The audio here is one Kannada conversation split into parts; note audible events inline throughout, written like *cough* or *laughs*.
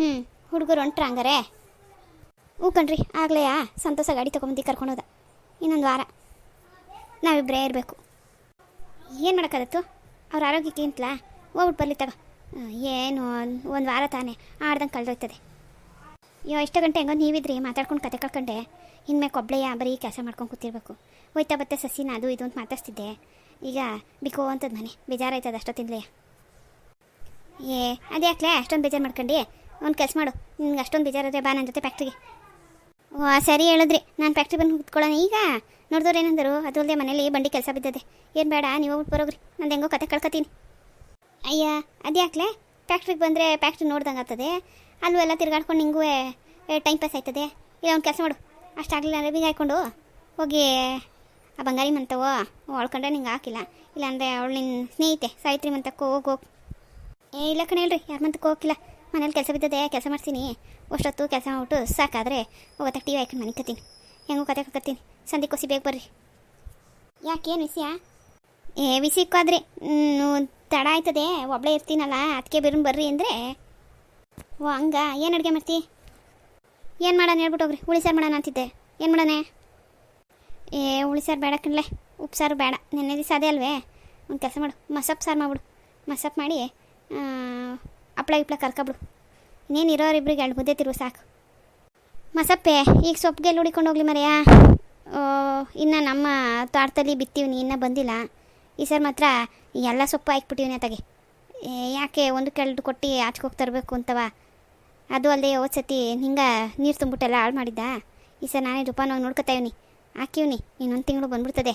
ಹ್ಞೂ ಹುಡುಗರು ಹೊಂಟ್ರ ಹಂಗಾರೆ? ಹ್ಞೂ ಕಣ್ರಿ ಆಗ್ಲೆಯಾ ಸಂತೋಷ ಗಾಡಿ ತೊಗೊಂಬಂದು ಕರ್ಕೊಂಡೋದ. ಇನ್ನೊಂದು ವಾರ. ನಾವಿಬ್ಬರೇ ಇರಬೇಕು. ಏನು ಮಾಡೋಕ್ಕಾಗತ್ತು? ಅವ್ರ ಆರೋಗ್ಯಕ್ಕೆ ಅಂತಲ ಹೋಗ್ಬಿಟ್ಟು ಬರಲಿ ತಗೋ. ಏನು, ಒಂದು ವಾರ ತಾನೇ. ಆಡ್ದಂಗೆ ಕಳೆದೋಯ್ತದೆ. ಅಯ್ಯೋ ಎಷ್ಟು ಗಂಟೆ ಹೆಂಗೋ ನೀವಿದ್ರಿ, ಮಾತಾಡ್ಕೊಂಡು ಕತೆ ಕಳ್ಕೊಂಡೆ. ಇನ್ಮೇಲೆ ಕೊಬ್ಬಳೆಯ ಬರೀ ಕೆಲಸ ಮಾಡ್ಕೊಂಡು ಕೂತಿರ್ಬೇಕು. ಹೋಯ್ತಾ ಬತ್ತೆ ಸಸಿನ ಅದು ಇದು ಅಂತ ಮಾತಾಡ್ತಿದ್ದೆ ಈಗ ಬಿಕೋ ಅಂತದ್ ಮನೆ. ಬೇಜಾರಾಯ್ತದ ಅಷ್ಟೊತ್ತಿಂದಲೇ. ಏ, ಅದ್ಯಾಕ್ಲೆ? ಅಷ್ಟೊಂದು ಬೇಜಾರು ಮಾಡ್ಕೊಂಡು? ಒಂದು ಕೆಲಸ ಮಾಡು. ನಿನ್ಗೆ ಅಷ್ಟೊಂದು ಬೇಜಾರಾದ್ರೆ ಬಾ ನನ್ನ ಜೊತೆ ಫ್ಯಾಕ್ಟ್ರಿಗೆ ಓ ಸರಿ ಹೇಳಿದ್ರಿ. ನಾನು ಫ್ಯಾಕ್ಟ್ರಿ ಬಂದು ಕುತ್ಕೊಳ್ಳೋಣ ಈಗ. ನೋಡಿದವ್ರು ಏನಂದರು? ಅದು ಅಲ್ಲದೆ ಮನೇಲಿ ಬಂಡಿ ಕೆಲಸ ಬಿದ್ದದೆ ಏನು ಬೇಡ, ನೀವು ಹೋಗ್ಬಿಟ್ಟು ಬರೋಗ್ರಿ. ನಂದು ಹೆಂಗೋ ಕತೆ ಕಳ್ಕೊತೀನಿ. ಅಯ್ಯ, ಅದ್ಯಾಕ್ಲೆ? ಫ್ಯಾಕ್ಟ್ರಿಗೆ ಬಂದರೆ ಫ್ಯಾಕ್ಟ್ರಿ ನೋಡ್ದಂಗೆ ಆಗ್ತದೆ. ಅಲ್ಲೂ ಎಲ್ಲ ತಿರ್ಗಾಡ್ಕೊಂಡು ನಿಂಗೂ ಟೈಮ್ ಪಾಸ್ ಆಯ್ತದೆ. ಇಲ್ಲ, ಒಂದು ಕೆಲಸ ಮಾಡು. ಅಷ್ಟಾಗಲಿಲ್ಲ ಅಂದರೆ ಬೀಗ ಹಾಕ್ಕೊಂಡು ಹೋಗಿ ಆ ಬಂಗಾರಿ ಮಂತವೋ ಅಳ್ಕೊಂಡ್ರೆ ನಿಂಗೆ ಹಾಕಿಲ್ಲ. ಇಲ್ಲಾಂದರೆ ಅವಳು ನಿನ್ನ ಸ್ನೇಹಿತೆ, ಸಾವಿತ್ರಿ ಮಂತಕ್ಕೂ ಹೋಗಿ ಹೋಗಿ. ಏ, ಇಲ್ಲ ಕಣ ಹೇಳ್ರಿ ಯಾರ ಮಂತಕ್ಕೆ ಹೋಗಿಲ್ಲ ಮನೇಲಿ ಕೆಲಸ ಬಿದ್ದದೆ ಕೆಲಸ ಮಾಡ್ತೀನಿ ಅಷ್ಟೊತ್ತು ಕೆಲಸ ಮಾಡ್ಬಿಟ್ಟು ಸಾಕಾದರೆ ಹೋಗತ್ತೆ ಟಿ ವಿ ಹಾಕೊಂಡು ಮನೆ ಕತ್ತೀನಿ ಹೆಂಗೋ ಕತೆ ಕತ್ತೀನಿ ಸಂಧಿ ಕೊಸಿ ಬೇಗ ಬರ್ರಿ. ಯಾಕೇನು ವಿಷಯ? ಏ ವಿಷಯಕ್ಕಾದ್ರೆ ತಡ ಆಯ್ತದೆ. ಒಬ್ಳೆ ಇರ್ತೀನಲ್ಲ ಅದಕ್ಕೆ ಬಿರುನ್ ಬರ್ರಿ ಅಂದರೆ. ಓ ಹಂಗ? ಏನು ಅಡುಗೆ ಮಾಡ್ತಿ? ಏನು ಮಾಡೋಣ ಹೇಳ್ಬಿಟ್ಟು ಹೋಗ್ರಿ. ಹುಳಿ ಸಾರು ಮಾಡೋಣ ಅಂತಿದ್ದೆ. ಏನು ಮಾಡೋಣ ಏ ಹುಳಿ ಸಾರು ಬೇಡ ಕಣ್ಲೆ. ಉಪ್ಪು ಸಾರು ಬೇಡ. ನೆನ್ನೆ ದಿವಸ ಅದೇ ಅಲ್ವೇ? ಒಂದು ಕೆಲಸ ಮಾಡು. ಮಸಪ್ ಸಾರು ಮಾಡ್ಬಿಡು. ಮಸಪ್ ಮಾಡಿ ಆ, ಹಪ್ಳ ಕರ್ಕೊಬಿಡು. ಇನ್ನೇನು ಇರೋರಿಬ್ರಿಗೆ ಎರಡು ಮುದ್ದೆ ತಿರುವು ಸಾಕು. ಮಸಪ್ಪೆ ಈಗ ಸೊಪ್ಪಿಗೆಲ್ಲ ಹುಡಿಕೊಂಡು ಹೋಗ್ಲಿ ಮರೆಯಾ? ಇನ್ನು ನಮ್ಮ ತೋಟದಲ್ಲಿ ಬಿತ್ತೀವಿ ಇನ್ನೂ ಬಂದಿಲ್ಲ. ಈ ಸರ್ ಮಾತ್ರ ಎಲ್ಲ ಸೊಪ್ಪು ಹಾಕ್ಬಿಟ್ಟಿವ್ನಿ ಅತ್ತಾಗೆ ಯಾಕೆ ಒಂದು ಕೆಳದು ಕೊಟ್ಟು ಆಚೆಗೆ ತರಬೇಕು ಅಂತವ? ಅದು ಅಲ್ಲದೆ ಹೋದ ಸತಿ ಹಿಂಗೆ ನೀರು ತುಂಬಿಟ್ಟೆಲ್ಲ ಹಾಳು ಮಾಡಿದ್ದ? ಈ ಸರ್ ನಾನೇ ರೂಪಾಯಿ ನೋಡ್ಕೊತಾ ಇವ್ನಿ. ಹಾಕಿವ್ನಿ. ಇನ್ನೊಂದು ತಿಂಗಳು ಬಂದ್ಬಿಡ್ತದೆ.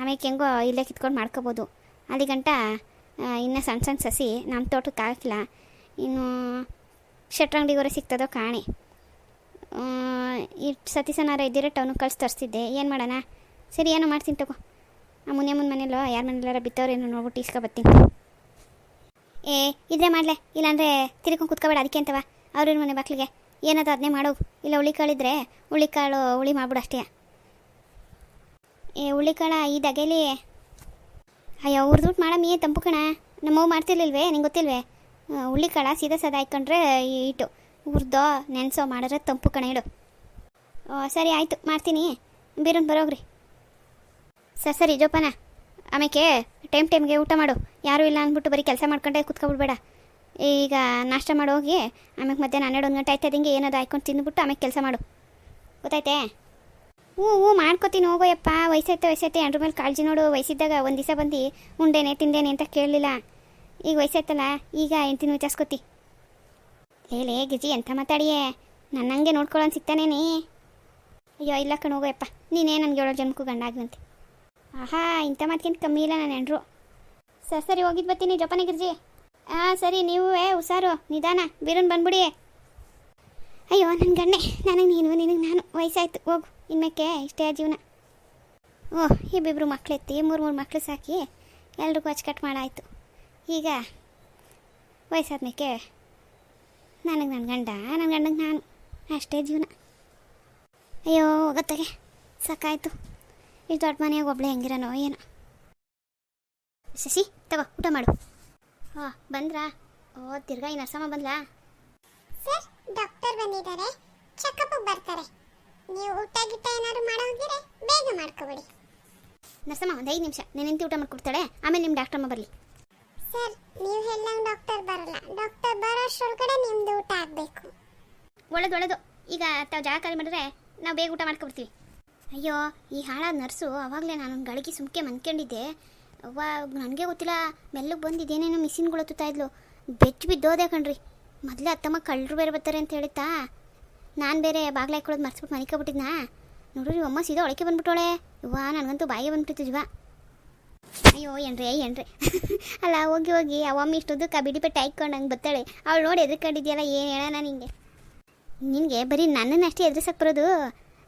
ಆಮೇಲೆ ಹೆಂಗೋ ಇಲ್ಲೇ ಕಿತ್ಕೊಂಡು ಮಾಡ್ಕೋಬೋದು. ಅಲ್ಲಿ ಗಂಟ ಇನ್ನೂ ಸಣ್ಣ ಸಣ್ಣ ಸಸಿ ನಮ್ಮ ತೋಟಕ್ಕೆ ಹಾಕಿಲ್ಲ. ಇನ್ನು ಶೆಟ್ರಂಗಡಿಗೋರೆ ಸಿಗ್ತದೋ ಕಾಣೆ. ಈ ಸತಿ ಸನಾರ ಟೌನ್ ಕಳ್ಸಿ ತರಿಸ್ತಿದ್ದೆ ಏನು ಮಾಡೋಣ? ಸರಿ, ಏನೋ ಮಾಡ್ತೀನಿ ತಗೋ. ಆ ಮುನ್ನೆ ಮುಂದೆ ಮನೇಲೋ ಯಾರ ಮನೇಲಾರ ಬಿತ್ತವ್ರೇನೋ ನೋಡ್ಬಿಟ್ಟು ಇಸ್ಕೊ ಬರ್ತೀನಿ ಏ ಇದ್ರೆ ಮಾಡಲೆ. ಇಲ್ಲಾಂದರೆ ತಿರ್ಕೊಂಡು ಕುತ್ಕೋಬೇಡ, ಅದಕ್ಕೆ ಅಂತವ. ಅವ್ರ ಮನೆ ಬಾಕ್ಲಿಗೆ. ಏನದು ಅದನ್ನೇ ಮಾಡೋ. ಇಲ್ಲ ಹುಳಿಕಾಳಿದ್ರೆ ಹುಳಿಕಾಳು ಹುಳಿ ಮಾಡ್ಬಿಡು ಅಷ್ಟೇ. ಏ ಹುಳಿಕಾಳ ಈ ದಗೆಲಿ. ಅಯ್ಯೋ ಹುರಿದ್ಬಿಟ್ಟು ಮಾಡಮ್ಮಿ, ತಂಪು ಕಣ. ನಮ್ಮವ್ವ ಮಾಡ್ತಿರ್ಲಿಲ್ವೇ? ನಿಂಗೆ ಗೊತ್ತಿಲ್ವೇ? ಆ, ಹುಳಿಕಾಳ ಸೀದಾ ಸದಾ ಹಾಕ್ಕೊಂಡ್ರೆ ಇಟ್ಟು ಹುರ್ದೋ ನೆನೆಸೋ ಮಾಡಿದ್ರೆ ತಂಪು ಕಣ ಇಡು. ಸರಿ ಆಯಿತು ಮಾಡ್ತೀನಿ. ಬೀರನ್ ಬರೋಗ್ರಿ. ಸರ್ ಸರಿ ಜೋಪಾನ ಆಮೇಲೆ ಟೈಮ್ ಟೈಮ್ಗೆ ಊಟ ಮಾಡು. ಯಾರೂ ಇಲ್ಲ ಅಂದ್ಬಿಟ್ಟು ಬರೀ ಕೆಲಸ ಮಾಡ್ಕೊಂಡೆ ಕುತ್ಕೊಬಿಡ್ಬೇಡ. ಈಗ ನಾಷ್ಟ ಮಾಡಿ ಹೋಗಿ ಆಮೇಲೆ ಮಧ್ಯಾಹ್ನ ಹನ್ನೆರಡು ಒಂದು ಗಂಟೆ ಆಯ್ತದಂಗೆ ಏನಾದ್ರು ಹಾಕ್ಕೊಂಡು ತಿಂದ್ಬಿಟ್ಟು ಆಮೇಲೆ ಕೆಲಸ ಮಾಡು. ಗೊತ್ತಾಯ್ತೆ? ಹ್ಞೂ ಹ್ಞೂ ಮಾಡ್ಕೊತೀನಿ ಹೋಗೋಯಪ್ಪ. ವಯಸ್ಸೈತೆ ವಯಸ್ಸೈತೆ ಅಂದ್ರ ಮೇಲೆ ಕಾಳಜಿ ನೋಡು. ವಯಸ್ಸಿದ್ದಾಗ ಒಂದು ದಿವಸ ಬಂದು ಉಂಡೇನೆ ತಿಂದೇನೆ ಅಂತ ಕೇಳಲಿಲ್ಲ. ಈಗ ವಯಸ್ಸಾಯ್ತಲ್ಲ, ಈಗ ಎಂತಿನ ವಿಚಾರಿಸ್ಕೊತಿ ಲೇ ಗಿಜಿ ಎಂಥ ಮಾತಾಡಿಯೇ? ನನ್ನಂಗೆ ನೋಡ್ಕೊಳ್ಳೋನ್ ಸಿಗ್ತಾನೇನಿ ಅಯ್ಯೋ, ಇಲ್ಲ ಕಣ್ ಹೋಗೋಯಪ್ಪ ನೀನೇ ನನಗೆ ಏಳೋ ಜನ್ಮಕ್ಕೂ ಗಂಡ ಆಗುವಂತೆ ಆಹಾ, ಇಂಥ ಮಾತಿಗಿಂತ ಕಮ್ಮಿ ಇಲ್ಲ ನಾನು ಹೆಂಡ್ರು. ಸರ್, ಸರಿ ಹೋಗಿದ್ದು ಬರ್ತೀನಿ, ಜೋಪಾನ ಗಿರ್ಜಿ. ಹಾಂ ಸರಿ, ನೀವು, ಏ, ಹುಷಾರು, ನಿಧಾನ, ಬೀರನ್ ಬಂದ್ಬಿಡಿ. ಅಯ್ಯೋ ನನ್ನ ಗಂಡೆ ನನಗೆ ನೀನು, ನಿನಗೆ ನಾನು, ವಯಸ್ಸಾಯ್ತು, ಹೋಗು, ಇನ್ಮೇಕೆ ಇಷ್ಟೇ ಜೀವನ. ಓಹ್ ಇಬ್ಬಿಬ್ರು ಮಕ್ಳೆತ್ತಿ ಮೂರು ಮೂರು ಮಕ್ಳು ಸಾಕಿ, ಎಲ್ರಿಗೂ ಅಚ್ಚುಕಟ್ಟು ಮಾಡಾಯ್ತು. ಈಗ ವಯಸ್ಸಾದ್ಮೇಕೆ ನನಗೆ ನನ್ನ ಗಂಡ ನನ್ನ ಗಂಡಂಗೆ ನಾನು ಅಷ್ಟೇ ಜೀವನ. ಅಯ್ಯೋ ಹೋಗತ್ತಾಗೆ ಸಾಕಾಯಿತು. ಇಷ್ಟು ದೊಡ್ಡ ಮನೆಯಾಗ ಒಬ್ಳೆ ಹೆಂಗಿರೋನೋ ಏನೋ. ಸಸಿ ತಗೋ ಊಟ ಮಾಡು. ಹಾಂ ಬಂದ್ರಾ? ಓ ತಿರ್ಗಾ ಈ ನರ್ಸಮ್ಮ ಬಂದ್ಲಾ? ಸರ್ ಡಾಕ್ಟರ್ ಬಂದಿದ್ದಾರೆ. ಚೆಕಪ್ ಬರ್ತಾರೆ. ನೀವು ಊಟ ಗಿಟ್ಟ ಏನಾದ್ರು ಮಾಡೋ ಹೋಗಿದ್ರೆ ಬೇಗ ಮಾಡ್ಕೊಬೇಡಿ. ನರ್ಸಮ್ಮ ಒಂದು ಐದು ನಿಮಿಷ. ನಿಂತು ಊಟ ಮಾಡ್ಕೊಡ್ತಾಳೆ? ಆಮೇಲೆ ನಿಮ್ಮ ಡಾಕ್ಟ್ರಮ್ಮ ಬರಲಿ. ಸರ್, ನೀವು ಹೇಳಿದಂಗೆ ಡಾಕ್ಟರ್ ಬರಲ್ಲ. ಡಾಕ್ಟರ್ ಬರೋಷ್ಟರೊಳಗಡೆ ನಿಮ್ದು ಊಟ ಆಗಬೇಕು. ಒಳ್ಳೇದು ಒಳ್ಳೇದು. ಈಗ ತಾವು ಜಾಗ ಖಾಲಿ ಮಾಡಿದ್ರೆ ನಾವು ಬೇಗ ಊಟ ಮಾಡ್ಕೊಬಿಡ್ತೀವಿ. ಅಯ್ಯೋ, ಈ ಹಾಳಾದ ನರ್ಸು ಅವಾಗಲೇ ನಾನು ಗಳಿಗೆ ಸುಮ್ಕೆ ಮನ್ಕೊಂಡಿದ್ದೆ. ಅವ್ವ, ನನಗೆ ಗೊತ್ತಿಲ್ಲ. ಮೆಲ್ಲಗೆ ಬಂದಿದ್ದೇನೇನೋ ಮಿಷಿನ್ಗಳು ಹತ್ತುತ್ತಾ ಇದ್ಲು. ಬೆಚ್ಚು ಬಿದ್ದೋದೆ ಕಣ್ರಿ. ಮೊದಲೇ ಅತ್ತಮ್ಮ ಕಳ್ಳರು ಬೇರೆ ಬರ್ತಾರೆ ಅಂತ ಹೇಳುತ್ತಾ. ನಾನು ಬೇರೆ ಬಾಗ್ಲ ಹಾಕೊಳ್ಳೋದು ಮರ್ಸ್ಬಿಟ್ಟು ಮನಿಕೊಬಿಟ್ಟಿದ್ನಾ ನೋಡ್ರಿ, ಅಮ್ಮ ಸೀದಾ ಒಳಕ್ಕೆ ಬಂದ್ಬಿಟ್ಟೋಳೆ. ಇವ್ವ ನನಗಂತೂ ಬಾಯಿಗೆ ಬಂದ್ಬಿಟ್ಟಿತ್ತು ಜೀವ. ಅಯ್ಯೋ, ಏನ್ರಿ ಏನ್ರಿ? *laughs* ಅಲ್ಲ, ಹೋಗಿ ಹೋಗಿ ಅವಮ್ಮ ಇಷ್ಟೊಂದು ಬಿಡಿ ಪೆಟ್ಟು ಹಾಯ್ಕೊಂಡು ಹಂಗೆ ಬರ್ತಾಳೆ. ಅವಳು ನೋಡಿ ಎದ್ಕೊಂಡಿದ್ಯಲ್ಲ ಏನು ಹೇಳೋಣ ನಿಂಗೆ? ನಿನಗೆ ಬರೀ ನನ್ನನ್ನು ಅಷ್ಟೇ ಎದುರಿಸಕ್ಕೆ ಬರೋದು?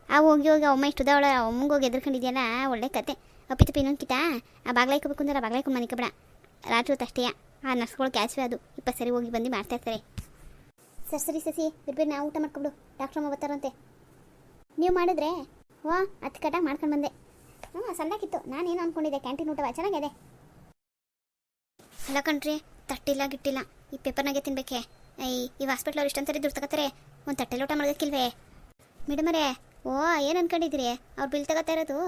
ಆ, ಹೋಗಿ ಹೋಗಿ ಅವಮ್ಮ ಇಷ್ಟುದ ಅವಳ ಅಮ್ಮಂಗೆ ಹೋಗಿ ಎದ್ಕೊಂಡಿದ್ಯಲ್ಲ ಒಳ್ಳೆ ಕತೆ. ಅಪ್ಪಿತಪ್ಪಿ ಇನ್ನೊಂದು ಆ ಬಾಗ್ಲಾಯ್ಕೋಬೇಕು ಅಂದ್ರೆ ಬಾಗ್ಲಾಯ್ಕೊ ಮನೆ ಕಬಡ ರಾತ್ರಿ ಹೊತ್ತು ಅಷ್ಟೇ. ಆ ನರ್ಸ್ಗಳು ಕ್ಯಾಶ್ವೇ ಅದು. ಇಪ್ಪತ್ತು ಸರಿ ಹೋಗಿ ಬಂದು ಮಾಡ್ತಾ ಇರ್ತಾರೆ. ಸರಿ ಸರಿ, ಸಸಿ ಬಿರ್ಬೇರು ನಾವು ಊಟ ಮಾಡ್ಕೊಬಿಡು. ಡಾಕ್ಟ್ರಮ್ಮ ಬರ್ತಾರಂತೆ. ನೀವು ಮಾಡಿದ್ರೆ? ವಾ ಹತ್ತು ಮಾಡ್ಕೊಂಡು ಬಂದೆ. ಹ್ಞೂ ಸಣ್ಣಕ್ಕಿತ್ತು. ನಾನೇನು ಅಂದ್ಕೊಂಡಿದ್ದೆ ಕ್ಯಾಂಟೀನ್ ಊಟವ ಚೆನ್ನಾಗಿದೆ? ಅಲ್ಲ ಕಣ್ರಿ, ತಟ್ಟಿಲ್ಲ, ಗಿಟ್ಟಿಲ್ಲ. ಈ ಪೇಪರ್ನಾಗೆ ತಿನ್ಬೇಕೆ. ಈ ಈ ಹಾಸ್ಪಿಟ್ಲವ್ರು ಇಷ್ಟಂತಾರೆ ದುಡ್ಡು ತಗೋತಾರೆ. ಒಂದು ತಟ್ಟೆ ಊಟ ಮಾಡೋದಕ್ಕಿಲ್ವೇ ಮೇಡಮರೇ, ಓ, ಏನು ಅನ್ಕೊಂಡಿದ್ರಿ ಅವ್ರು ಬಿಲ್ ತಗೋತಾ ಇರೋದು.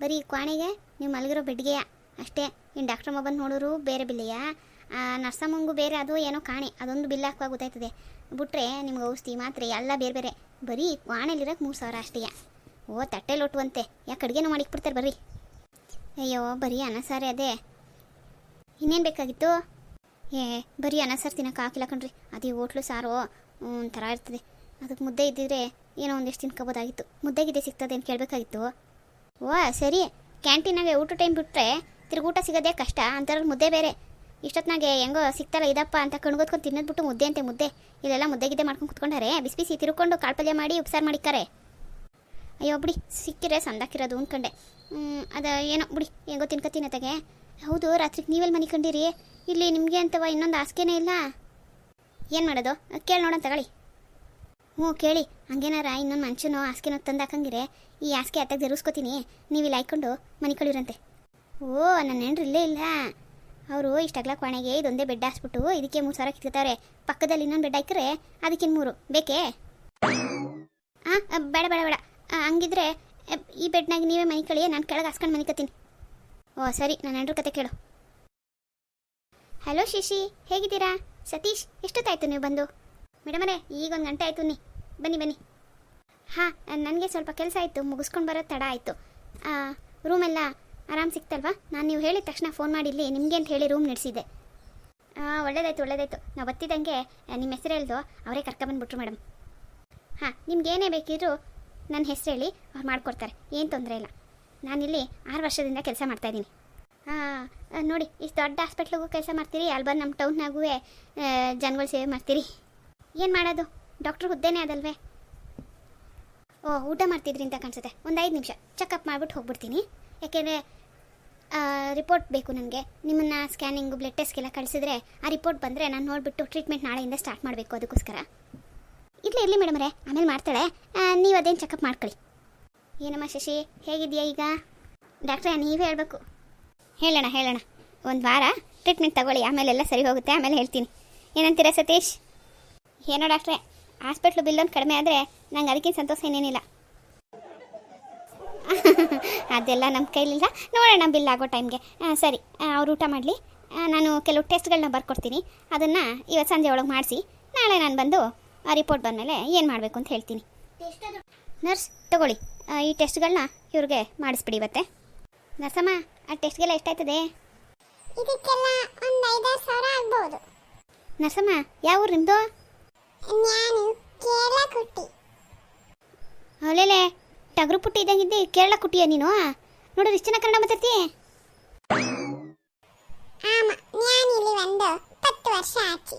ಬರೀ ಕ್ವಾಣಿಗೆ, ನೀವು ಮಲಗಿರೋ ಬೆಡ್ಗೆಯ. ಅಷ್ಟೇ. ಇನ್ನು ಡಾಕ್ಟ್ರಮ್ಮ ಬಂದು ನೋಡೋರು ಬೇರೆ ಬಿಲ್ಲಿಯ? ನರ್ಸಮ್ಮಂಗೂ ಬೇರೆ, ಅದು ಏನೋ ಕಾಣೆ. ಅದೊಂದು ಬಿಲ್ ಹಾಕುವಾಗ ಗೊತ್ತಾಯ್ತದೆ. ಬಿಟ್ರೆ ನಿಮ್ಗೆ ಔಷಧಿ ಮಾತ್ರೆ ಎಲ್ಲ ಬೇರೆ ಬೇರೆ ಬರೀ ಕ್ವಾಣಲ್ಲಿರೋಕ್ಕೆ ಮೂರು ಸಾವಿರ ಅಷ್ಟೇ. ಓ, ತಟ್ಟೆ ಲೋಟುವಂತೆ. ಯಾಕೆ ಅಡುಗೆನೂ ಮಾಡಿಕ್ಬಿಡ್ತಾರೆ ಬರ್ರಿ. ಅಯ್ಯೋ, ಬರೀ ಅನ್ನ ಸಾರಿ ಅದೇ. ಇನ್ನೇನು ಬೇಕಾಗಿತ್ತು? ಏ, ಬರೀ ಅನ್ನ ಸಾರು ತಿನ್ನೋಕೆ ಹಾಕಿಲ್ಲ ಕಣ್ರಿ. ಅದೇ ಹೋಟ್ಲು ಸಾರು ಒಂಥರ ಇರ್ತದೆ. ಅದಕ್ಕೆ ಮುದ್ದೆ ಇದ್ದಿದ್ರೆ ಏನೋ ಒಂದಿಷ್ಟು ತಿನ್ಕೋಬೋದಾಗಿತ್ತು. ಮುದ್ದೆಗಿದೆ ಸಿಗ್ತದೆ ಅಂತ ಕೇಳಬೇಕಾಗಿತ್ತು? ಓ, ಸರಿ. ಕ್ಯಾಂಟೀನಾಗೆ ಊಟ ಟೈಮ್ ಬಿಟ್ಟರೆ ತಿರುಗೂಟ ಸಿಗೋದೇ ಕಷ್ಟ. ಅಂಥವ್ರಿಗೆ ಮುದ್ದೆ ಬೇರೆ. ಇಷ್ಟೊತ್ತಿನಾಗೆ ಹೆಂಗೋ ಸಿಗ್ತಲ್ಲ ಇದಪ್ಪ ಅಂತ ಕಣ್ಗೋದ್ಕೊಂಡು ತಿನ್ನೋದ್ಬಿಟ್ಟು ಮುದ್ದೆ ಅಂತೆ ಮುದ್ದೆ. ಇಲ್ಲೆಲ್ಲ ಮುದ್ದೆಗಿದ್ದೆ ಮಾಡ್ಕೊಂಡು ಕುತ್ಕೊಂಡಾರೆ. ಬಿಸಿ ಬಿಸಿ ತಿರ್ಕೊಂಡು ಕಾಳು ಪಲ್ಯ ಮಾಡಿ ಉಪ್ಸಾರು ಮಾಡಿಕ್ಕಾರೆ. ಅಯ್ಯೋ, ಬಿಡಿ ಸಿಕ್ಕಿರೆ ಸಂದಾಕಿರೋದು ಅಂದ್ಕೊಂಡೆ ಅದು ಏನೋ, ಬಿಡಿ, ಹೆಂಗೋ ತಿನ್ಕೋತೀನಿ ಅತ್ತಾಗೆ. ಹೌದು ರಾತ್ರಿಗೆ ನೀವೆಲ್ಲಿ ಮನೆ ಕಂಡಿರಿ? ಇಲ್ಲಿ ನಿಮಗೆ ಅಂತವ ಇನ್ನೊಂದು ಹಾಸಿಗೆನೇ ಇಲ್ಲ? ಏನು ಮಾಡೋದು? ಕೇಳಿ ನೋಡೋಣ ತಗೊಳ್ಳಿ. ಹ್ಞೂ, ಕೇಳಿ. ಹಂಗೇನಾರ ಇನ್ನೊಂದು ಮನುಷ್ಯನೋ ಹಾಸಿಗೆನೋ ತಂದು ಹಾಕಂಗಿರೆ ಈ ಹಾಸಿಗೆ ಅತ್ತಾಗ ಜರುಗಿಸ್ಕೊತೀನಿ ನೀವು ಇಲ್ಲಿ ಹಾಯ್ಕೊಂಡು ಮನೆ ಕಳಿರಂತೆ. ಓ, ನನ್ನ ಹೆಣ್ರು ಇಲ್ಲೇ ಇಲ್ಲ. ಅವರು ಇಷ್ಟಾಗ್ಲ ಕೊನೆಗೆ ಇದೊಂದೇ ಬೆಡ್ ಹಾಸ್ಬಿಟ್ಟು ಇದಕ್ಕೆ ಮೂರು ಸಾವಿರ ಕಿತ್ಕೋತಾರೆ. ಪಕ್ಕದಲ್ಲಿ ಇನ್ನೊಂದು ಬೆಡ್ ಹಾಕಿದ್ರೆ ಅದಕ್ಕಿನ್ನು ಮೂರು. ಬೇಕೇ? ಹಾಂ ಬೇಡ ಬೇಡ ಬೇಡ. ಹಂಗಿದ್ರೆ ಈ ಬೆಡ್ನಾಗ ನೀವೇ ಮನೆ ಕಳಿಯ, ನಾನು ಕೆಳಗೆ ಹಾಸ್ಕೊಂಡು ಮನೆ ಕತ್ತೀನಿ ಓ, ಸರಿ ನನ್ನ ಹೆಂಡ್ರ ಕತೆ ಕೇಳು. ಹಲೋ, ಶಿಶಿ, ಹೇಗಿದ್ದೀರಾ? ಸತೀಶ್, ಎಷ್ಟೊತ್ತಾಯ್ತು ನೀವು ಬಂದು? ಮೇಡಮರೇ ಈಗ ಒಂದು ಗಂಟೆ ಆಯಿತು ನೀ ಬನ್ನಿ ಬನ್ನಿ. ಹಾಂ, ನನಗೆ ಸ್ವಲ್ಪ ಕೆಲಸ ಆಯಿತು, ಮುಗಿಸ್ಕೊಂಡು ಬರೋ ತಡ ಆಯಿತು. ರೂಮೆಲ್ಲ ಆರಾಮ್ ಸಿಕ್ತಲ್ವಾ? ನಾನು ನೀವು ಹೇಳಿದ ತಕ್ಷಣ ಫೋನ್ ಮಾಡಿ ಇಲ್ಲಿ ನಿಮಗೆ ಅಂತ ಹೇಳಿ ರೂಮ್ ನಡೆಸಿದ್ದೆ. ಒಳ್ಳೇದಾಯ್ತು ಒಳ್ಳೇದಾಯ್ತು. ನಾವು ಬತ್ತಿದ್ದಂಗೆ ನಿಮ್ಮ ಹೆಸರು ಹೇಳ್ದು, ಅವರೇ ಕರ್ಕೊಂಡ್ಬಂದ್ಬಿಟ್ರು ಮೇಡಮ್ ಹಾಂ, ನಿಮ್ಗೆ ಏನೇ ಬೇಕಿದ್ರು ನನ್ನ ಹೆಸರು ಹೇಳಿ ಅವ್ರು ಮಾಡಿಕೊಡ್ತಾರೆ, ಏನು ತೊಂದರೆ ಇಲ್ಲ. ನಾನಿಲ್ಲಿ ಆರು ವರ್ಷದಿಂದ ಕೆಲಸ ಮಾಡ್ತಾಯಿದ್ದೀನಿ ಹಾಂ ನೋಡಿ ಇಷ್ಟು ದೊಡ್ಡ ಹಾಸ್ಪಿಟ್ಲಿಗೂ ಕೆಲಸ ಮಾಡ್ತೀರಿ, ಅಲ್ಲಿ ನಮ್ಮ ಟೌನ್ನಾಗೂ ಜನಗಳು ಸೇವೆ ಮಾಡ್ತೀರಿ. ಏನು ಮಾಡೋದು? ಡಾಕ್ಟ್ರ್ ಹುದ್ದೆನೇ ಅದಲ್ವೇ? ಓ, ಊಟ ಮಾಡ್ತಿದ್ರಿ ಅಂತ ಕಾಣಿಸುತ್ತೆ. ಒಂದು ಐದು ನಿಮಿಷ ಚೆಕಪ್ ಮಾಡಿಬಿಟ್ಟು ಹೋಗ್ಬಿಡ್ತೀನಿ. ಯಾಕೆಂದರೆ ರಿಪೋರ್ಟ್ ಬೇಕು ನನಗೆ. ನಿಮ್ಮನ್ನು ಸ್ಕ್ಯಾನಿಂಗು ಬ್ಲಡ್ ಟೆಸ್ಟ್ಗೆಲ್ಲ ಕಳಿಸಿದ್ರೆ, ಆ ರಿಪೋರ್ಟ್ ಬಂದರೆ ನಾನು ನೋಡಿಬಿಟ್ಟು ಟ್ರೀಟ್ಮೆಂಟ್ ನಾಳೆಯಿಂದ ಸ್ಟಾರ್ಟ್ ಮಾಡಬೇಕು ಅದಕ್ಕೋಸ್ಕರ. ಇರಲಿ ಇರಲಿ ಮೇಡಮರೇ ಆಮೇಲೆ ಮಾಡ್ತಾಳೆ. ನೀವು ಅದೇನು ಚೆಕಪ್ ಮಾಡ್ಕೊಳ್ಳಿ. ಏನಮ್ಮ ಶಶಿ ಹೇಗಿದೆಯಾ ಈಗ? ಡಾಕ್ಟ್ರೇ ನೀವೇ ಹೇಳಬೇಕು. ಹೇಳೋಣ ಹೇಳೋಣ ಒಂದು ವಾರ ಟ್ರೀಟ್ಮೆಂಟ್ ತಗೊಳ್ಳಿ. ಆಮೇಲೆ ಎಲ್ಲ ಸರಿ ಹೋಗುತ್ತೆ. ಆಮೇಲೆ ಹೇಳ್ತೀನಿ. ಏನಂತೀರಾ ಸತೀಶ್? ಏನೋ ಡಾಕ್ಟ್ರೆ ಹಾಸ್ಪಿಟ್ಲು ಬಿಲ್ ಒಂದು ಕಡಿಮೆ ಆದರೆ ನಂಗೆ ಅದಕ್ಕಿಂತ ಸಂತೋಷ ಏನೇನಿಲ್ಲ *laughs* ಅದೆಲ್ಲ ನಮ್ಮ ಕೈಲಿಲ್ಲ. ನೋಡೋಣ ಬಿಲ್ ಆಗೋ ಟೈಮ್ಗೆ ಸರಿ. ಅವ್ರು ಊಟ ಮಾಡಲಿ. ನಾನು ಕೆಲವು ಟೆಸ್ಟ್ಗಳನ್ನ ಬರ್ಕೊಡ್ತೀನಿ. ಅದನ್ನು ಇವತ್ತು ಸಂಜೆ ಒಳಗೆ ಮಾಡಿಸಿ. ನಾಳೆ ನಾನು ಬಂದು ಆ ರಿಪೋರ್ಟ್ ಬಂದಮೇಲೆ ಏನು ಮಾಡಬೇಕು ಅಂತ ಹೇಳ್ತೀನಿ. ನರ್ಸ್ ತಗೊಳ್ಳಿ. ಈ ಟೆಸ್ಟ್ಗಳನ್ನ ಇವ್ರಿಗೆ ಮಾಡಿಸ್ಬಿಡಿ ಇವತ್ತೆ. ನರ್ಸಮ್ಮ ಆ ಟೆಸ್ಟ್ಗೆಲ್ಲ ಎಷ್ಟಾಯ್ತದೆ? ಇದಕ್ಕೆಲ್ಲ ಒಂದು ಐದಾರು ಸಾವಿರ ಆಗ್ಬೋದು. ನರ್ಸಮ್ಮ ಯಾವ ಊರು ನಿಮ್ಮದು ನಾನು ಕೇರಳ ಕುಟ್ಟಿ. ಅಲ್ಲೇಲೆ ಟಗರು ಪುಟ್ಟಿ ಇದ್ದಂಗಿದ್ದೆ ಕೇರಳ ಕುಟ್ಟಿಯ ನೀನು? ನೋಡು ಇಷ್ಟು ಜನ ಕನ್ನಡ ಮಾತಾಡ್ತಿ ಆಮ ಇಲ್ಲಿ ಒಂದು ಪತ್ತು ವರ್ಷ ಆಚಿ.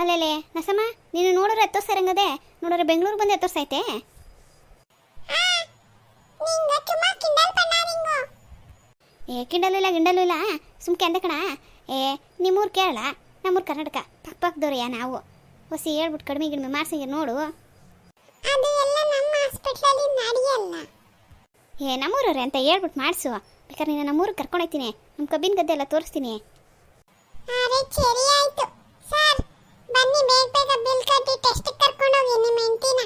ಅಲ್ಲೇಲೆ ನಸಮ್ಮ ನೀನು ನೋಡೋರು ಹತ್ತು ವರ್ಷ ರಂಗದೆ ನೋಡಿದ್ರೆ ಬೆಂಗಳೂರು ಬಂದು ಹತ್ತು ವರ್ಷ ಐತೆ ಆ ನಿಂಗ. ತುಂಬಾ ಕಿಂಡಲ್ ಏ ಕಿಂಡಲು ಇಲ್ಲ ಗಿಂಡಲು ಇಲ್ಲ. ಸುಮ್ಕೆ ಅಂದ ಕಣ. ಏ ನಿಮ್ಮೂರು ಕೇರಳ ನಮ್ಮೂರು ಕರ್ನಾಟಕ. ಪಕ್ಕ ಪಕ್ಕದವ್ರಿಯ ನಾವು. ಹೊಸಿ ಹೇಳ್ಬಿಟ್ಟು ಕಡಿಮೆ ಗಿಡಿಮೆ ಮಾಡ್ಸಂಗೆ ನೋಡು. ಏ ನಮ್ಮೂರವ್ರೆ ಅಂತ ಹೇಳ್ಬಿಟ್ಟು ಮಾಡಿಸು. ಬೇಕಾದ್ರೆ ನೀನು ನಮ್ಮೂರಿಗೆ ಕರ್ಕೊಂಡೋಗ್ತೀನಿ ನಮ್ಮ ಕಬ್ಬಿನ ಗದ್ದೆ ಎಲ್ಲ ತೋರಿಸ್ತೀನಿ. ಅರೆ ಸರಿ ಆಯ್ತು. ಬನ್ನಿ ಬೇಗ ಬೇಗ ಬಿಲ್ ಕಟ್ಟಿ ಟೆಸ್ಟ್ ಕರ್ಕೊಂಡು ಹೋಗಿ ನಿಮ್ಮ ಹೆಂಡತಿನ.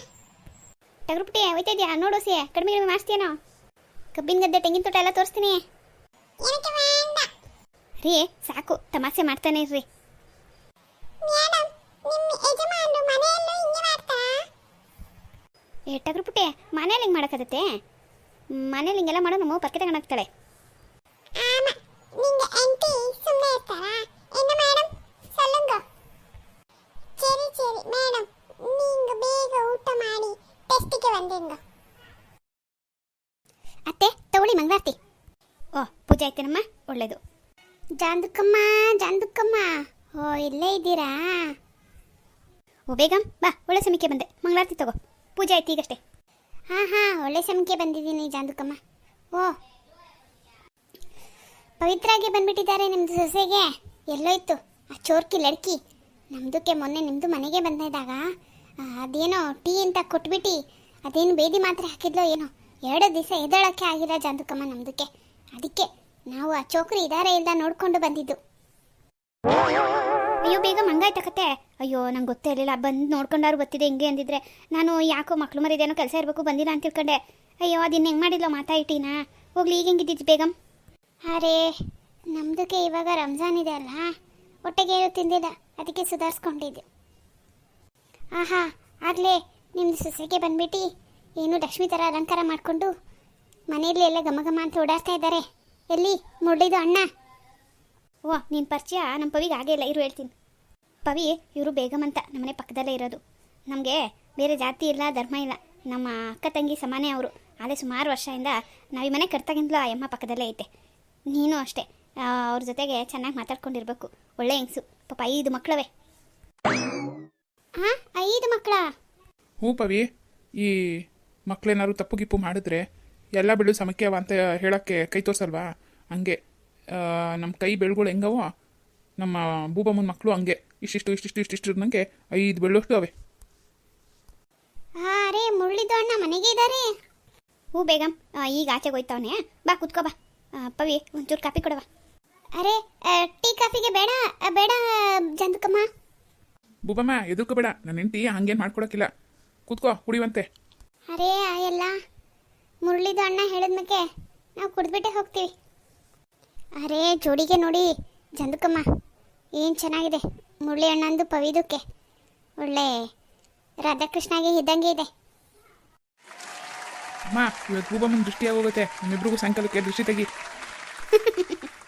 ತಗ್ರುಪ್ಟಿ ಹೋಯ್ತಾ ಇದೆಯಾ ನೋಡು ಸಿ ಕಡಿಮೆ ಕಡಿಮೆ ನಾವು ಕಬ್ಬಿನ ಗದ್ದೆ ತೆಂಗಿನ ತೋಟ ಎಲ್ಲ ತೋರಿಸ್ತೀನಿ. ಏನಕ್ಕೆ ಬೇಡ. ರೀ ಸಾಕು ತಮಾಷೆ ಮಾಡ್ತಾನೆ ಇರ್ರಿ. ಏ ಟಗ್ರು ಪುಟ್ಟೆ ಮನೇಲಿ ಹಿಂಗೆ ಮಾಡೋಕ್ಕಾಗತ್ತೆ? ಮನೇಲಿ ಹಿಂಗೆಲ್ಲ ಮಾಡೋ ನಮ್ಮ ಪರ್ಕೆ ತಗೊಂಡೋಗ್ತಾಳೆ ಪೂಜೆ ಆಯ್ತೇನಮ್ಮ ಒಳ್ಳೇದು. ಜಾಂದುಕಮ್ಮ ಜಾಂದುಕಮ್ಮ. ಓ, ಇಲ್ಲೇ ಇದ್ದೀರಾ? ಓ, ಬೇಗಂ ಬಾ, ಒಳ್ಳೆ ಸಮಿಕೆ ಬಂದೆ. ಮಂಗಳಾರತಿ ತಗೋ. ಪೂಜೆ ಆಯ್ತು ಈಗಷ್ಟೇ. ಹಾಂ ಹಾಂ, ಒಳ್ಳೆ ಸಮಿಕೆ ಬಂದಿದ್ದೀನಿ ಜಾಂದುಕಮ್ಮ. ಓ. ಪವಿತ್ರಾಗಿ ಬಂದ್ಬಿಟ್ಟಿದ್ದಾರೆ ನಿಮ್ದು ಸೊಸೆಗೆ? ಎಲ್ಲೋಯ್ತು ಆ ಚೋರ್ಕಿ ಲಡ್ಕಿ. ನಮ್ದಕ್ಕೆ ಮೊನ್ನೆ ನಿಮ್ಮದು ಮನೆಗೆ ಬಂದಿದ್ದಾಗ ಅದೇನೋ ಟೀ ಅಂತ ಕೊಟ್ಬಿಟ್ಟು ಅದೇನು ಬೇದಿ ಮಾತ್ರೆ ಹಾಕಿದ್ಲೋ ಏನೋ. ಎರಡು ದಿವಸ ಎದಳಕ್ಕೆ ಆಗಿಲ್ಲ ಜಾಂದುಕಮ್ಮ ನಮ್ದಕ್ಕೆ. ಅದಕ್ಕೆ ನಾವು ಆ ಚೋಕ್ರಿ ಇದಾರೆ ಇಲ್ಲ ನೋಡ್ಕೊಂಡು ಬಂದಿದ್ದು. ಅಯ್ಯೋ, ಬೇಗ ಮಂಗಾಯ್ತ ಕತೆ ಅಯ್ಯೋ, ನಂಗೆ ಗೊತ್ತೇ ಇರಲಿಲ್ಲ. ಬಂದು ನೋಡ್ಕೊಂಡಾರು ಗೊತ್ತಿದೆ ಹಿಂಗೆ ಅಂದಿದ್ರೆ. ನಾನು ಯಾಕೋ ಮಕ್ಳು ಮರಿದೇನೋ ಕೆಲಸ ಇರಬೇಕು, ಬಂದಿಲ್ಲ ಅಂತ ತಿಳ್ಕೊಂಡೆ. ಅಯ್ಯೋ ಅದನ್ನ ಹೆಂಗೆ ಮಾಡಿಲ್ಲ ಮಾತಾಯಿಟ್ಟಿನಾ ಹೋಗ್ಲಿ, ಈಗ ಹೆಂಗಿದ್ದಿದ್ದು ಬೇಗಂ? ಅರೆ, ನಮ್ದಕ್ಕೆ ಇವಾಗ ರಂಜಾನ್ ಇದೆ ಅಲ್ಲ ಹೊಟ್ಟೆಗೆ ಏನು ತಿಂದಿಲ್ಲ. ಅದಕ್ಕೆ ಸುಧಾರಿಸ್ಕೊಂಡಿದ್ದೆ. ಆಹಾ, ಆಗಲೇ. ನಿಮ್ಮದು ಸೊಸೆಗೆ ಬಂದ್ಬಿಟ್ಟು. ಏನು ಲಕ್ಷ್ಮಿ ಥರ ಅಲಂಕಾರ ಮಾಡಿಕೊಂಡು ಮನೆಯಲ್ಲಿ ಎಲ್ಲ ಘಮ ಅಂತ ಓಡಾಡ್ತಾ ಇದ್ದಾರೆ. ಎಲ್ಲಿ? ಮುರಳಿದು ಅಣ್ಣ. ಓ, ನೀನು ಪರಿಚಯ ನಮ್ಮ ಪವಿಗೆ ಆಗೇ ಇಲ್ಲ. ಇರು, ಹೇಳ್ತೀನಿ. ಪವಿ, ಇವರು ಬೇಗಮಂತ ನಮ್ಮನೆ ಪಕ್ಕದಲ್ಲೇ ಇರೋದು. ನಮಗೆ ಬೇರೆ ಜಾತಿ ಇಲ್ಲ, ಧರ್ಮ ಇಲ್ಲ. ನಮ್ಮ ಅಕ್ಕ ತಂಗಿ ಸಮಾನೇ ಅವರು. ಅದೇ ಸುಮಾರು ವರ್ಷದಿಂದ ನಾವು ಈ ಮನೆ ಕಟ್ತಾಗಿಂದಲೂ ಆ ಅಮ್ಮ ಪಕ್ಕದಲ್ಲೇ ಐತೆ. ನೀನು ಅಷ್ಟೇ. ಅವ್ರ ಜೊತೆಗೆ ಚೆನ್ನಾಗಿ ಮಾತಾಡ್ಕೊಂಡಿರ್ಬೇಕು. ಒಳ್ಳೆ ಹೆಂಗ್ಸು. ಪಾಪ ಐದು ಮಕ್ಕಳವೇ ಹಾಂ ಐದು ಮಕ್ಕಳ? ಹ್ಞೂ ಪವಿ. ಈ ಮಕ್ಕಳೇನಾದ್ರು ತಪ್ಪು ಗಿಪ್ಪು ಮಾಡಿದ್ರೆ ಎಲ್ಲ ಬೆಳು ಸಮಕ್ಯವ ಅಂತ ಹೇಳೋಕ್ಕೆ ಕೈ ತೋರ್ಸಲ್ವಾ? ಹಂಗೆ. ನಮ್ಮ ಕೈ ಬೆಳ್ಗಳು ಹೆಂಗವೋ? ನಮ್ಮ ಬೂಬಮ್ಮನ ಮಕ್ಕಳು ಹಂಗೆ. ಇಷ್ಟಿಷ್ಟು ಇಷ್ಟಿಷ್ಟು ಇಷ್ಟಿಷ್ಟು ನನಗೆ ಐದು ಬೆಳ್ಳಷ್ಟು ಅವೆ. ಅರೆ ಮುರಳಿದು ಅಣ್ಣ ಮನೆಗೆ ಇದ್ದಾರೆ ಹ್ಞೂ ಬೇಗಮ್ ಈಗ ಆಚೆಗೆ ಹೋಯ್ತವನೆ. ಬಾ ಕುತ್ಕೋ ಬಾ. ಪವಿ ಒಂಚೂರು ಕಾಫಿ ಕೊಡವಾ ಅರೆ ಟೀ ಕಾಫಿಗೆ ಬೇಡ ಬೇಡ ಜಂತಕಮ್ಮ ಬೂಬಮ್ಮ ಎದಕ್ಕೂ ಬೇಡ. ನನ್ನ ಹೆಂಡತಿ ಹಂಗೇನು ಮಾಡ್ಕೊಡಕ್ಕಿಲ್ಲ ಕುತ್ಕೋ ಕುಡಿಯುವಂತೆ. ಅರೇ ಎಲ್ಲ ಮುರಳಿದು ಅಣ್ಣ ಹೇಳಿದ್ಮೇಕೆ ನಾವು ಕುಡಿದ್ಬಿಟ್ಟೆ ಹೋಗ್ತೀವಿ. ಅರೇ ಜೋಡಿಗೆ ನೋಡಿ ಜಂದಕಮ್ಮ. ಏನು ಚೆನ್ನಾಗಿದೆ ಮುರಳಿ ಅಣ್ಣಂದು ಪವಿದಕ್ಕೆ. ಒಳ್ಳೆ ರಾಧಾಕೃಷ್ಣಗೆ ಇದ್ದಂಗೆ ಇದೆ. ಅಮ್ಮ ಇವತ್ತು ಹೂಬಮ್ಮನ ದೃಷ್ಟಿ ಆಗೋಗುತ್ತೆ ನಮ್ಮಿಬ್ರಿಗೂ ಸಾಯಂಕಾಲಕ್ಕೆ ದೃಷ್ಟಿ ತೆಗಿ. *laughs*